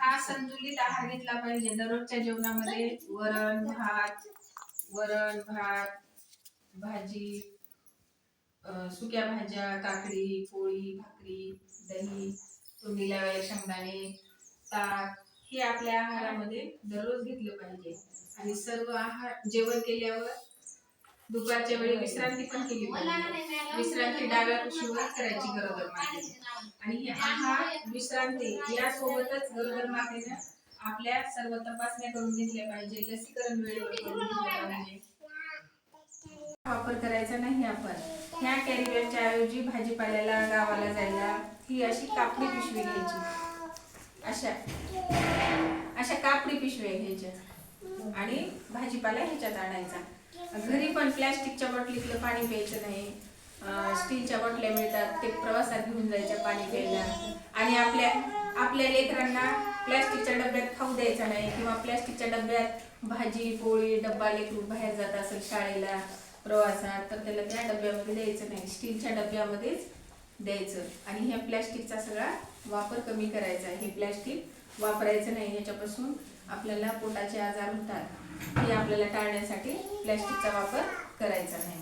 हा. संतुलित आहार घेतला पाहिजे. दररोजच्या जेवणामध्ये वरण भात वरण भात भाजी सुक्या भाज्या काकडी पोळी भाकरी दही तोंडीला वेळ शेंगदाणे ताक हे आपल्या आहारामध्ये दररोज घेतलं पाहिजे. आणि सर्व आहार जेवण केल्यावर दुपारच्या वेळी विश्रांती पण केली पाहिजे. विश्रांती डाव्या कुशीवर करायची गरोदर मातेने आणि विश्रांती यासोबतच गरोदर मातेने आपल्या सर्व तपासण्या करून घेतल्या पाहिजे. लसीकरण वेळेवर करून घेतलं पाहिजे. वापर करायचा नाही आपण. ह्या कॅरीबॅगच्या ऐवजी भाजीपाल्याला गावाला जायला ही अशी कापडी पिशवी घ्यायची. अशा. अशा कापडी पिशव्या घ्यायच्या. आणि भाजीपाला ह्याच्यात आणायचा. घरी पण प्लॅस्टिकच्या बॉटलीतलं पाणी प्यायचं नाही. स्टीलच्या बॉटल्या मिळतात. ते प्रवासात घेऊन जायच्या पाणी प्यायला. आणि आपल्या आपल्या लेकरांना प्लॅस्टिकच्या डब्यात खाऊ द्यायचा नाही किंवा प्लॅस्टिकच्या डब्यात भाजी पोळी डब्बा लेकरू बाहेर जात असेल शाळेला प्रवासात तर त्याला त्या डब्यामध्ये द्यायचं नाही. स्टीलच्या डब्यामध्येच द्यायचं. आणि ह्या प्लॅस्टिकचा सगळा वापर कमी करायचा. हे प्लॅस्टिक वापरायचं नाही. ह्याच्यापासून आपल्याला पोटाचे आजार होतात. हे आपल्याला टाळण्यासाठी प्लॅस्टिकचा वापर करायचा नाही.